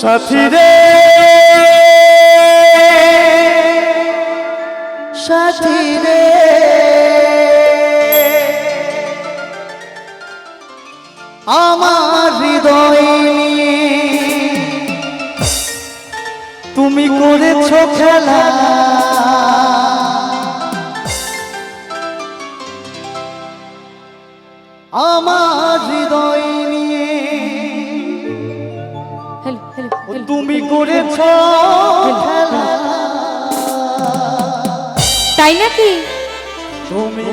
সাথী রে। সাথী রে। আমার হৃদয় তুমি করেছ খেলা। করেছ তাই নাকি? তুমি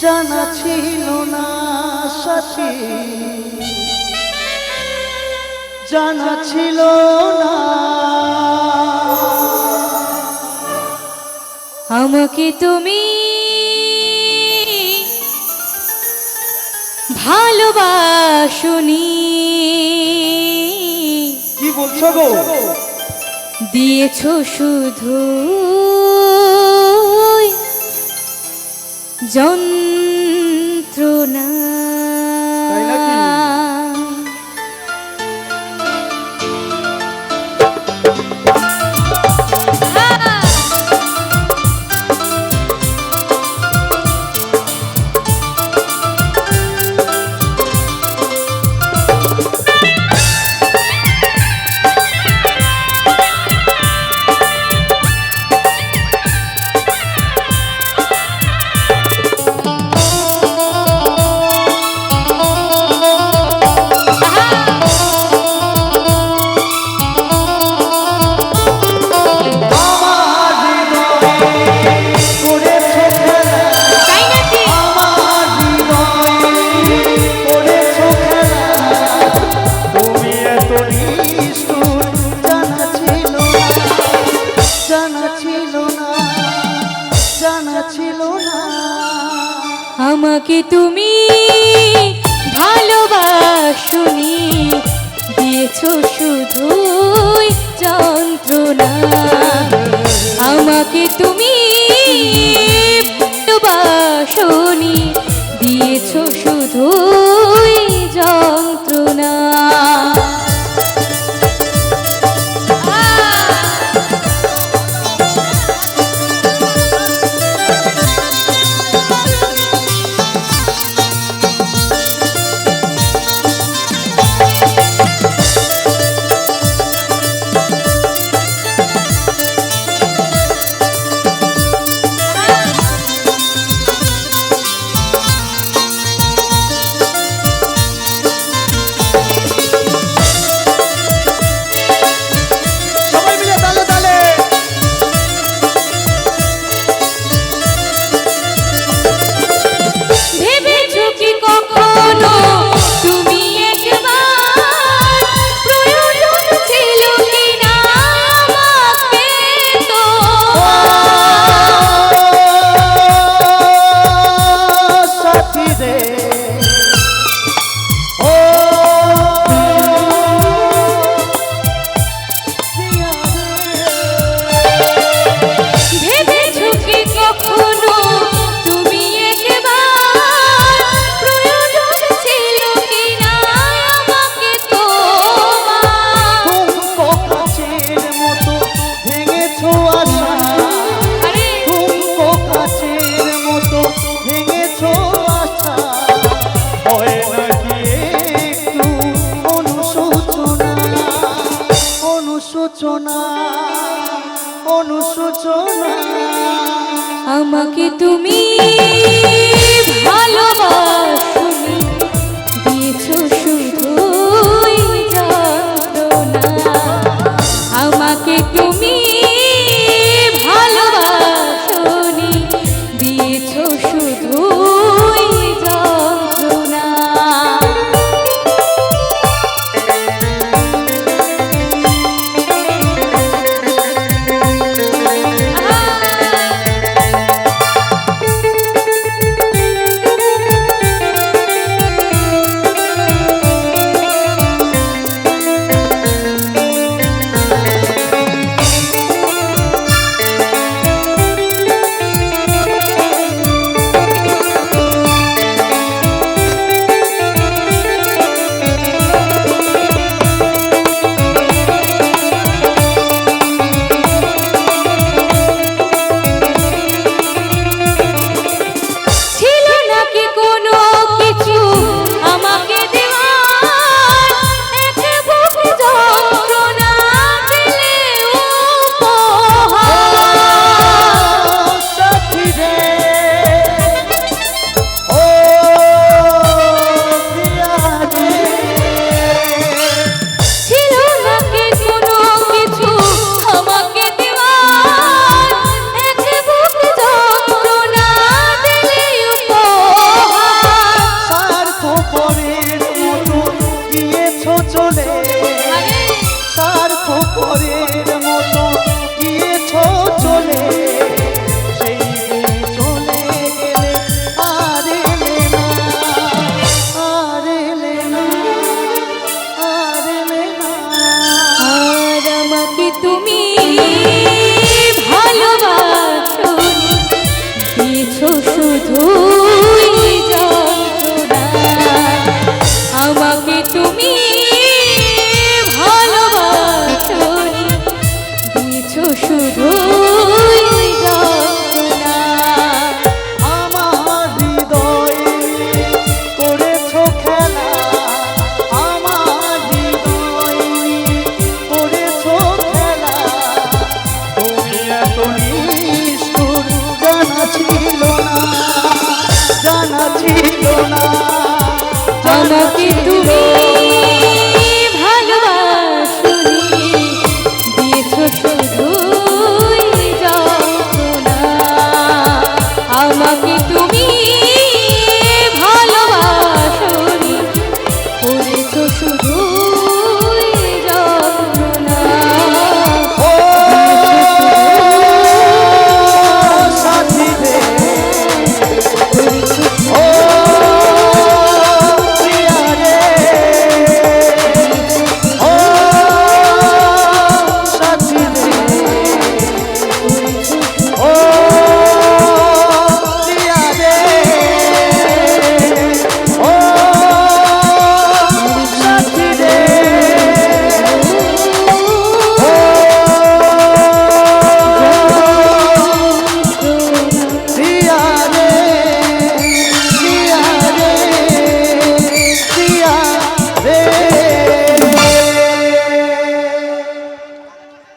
জানা ছিল না সাথী। জানা ছিল না। আমাকে তুমি ভালোবাসুনি। কি বলছো গো? দিয়েছ শুধু জন্ম আমাকে তুমি আমাকে তুমি তুমি না। কি তুমি?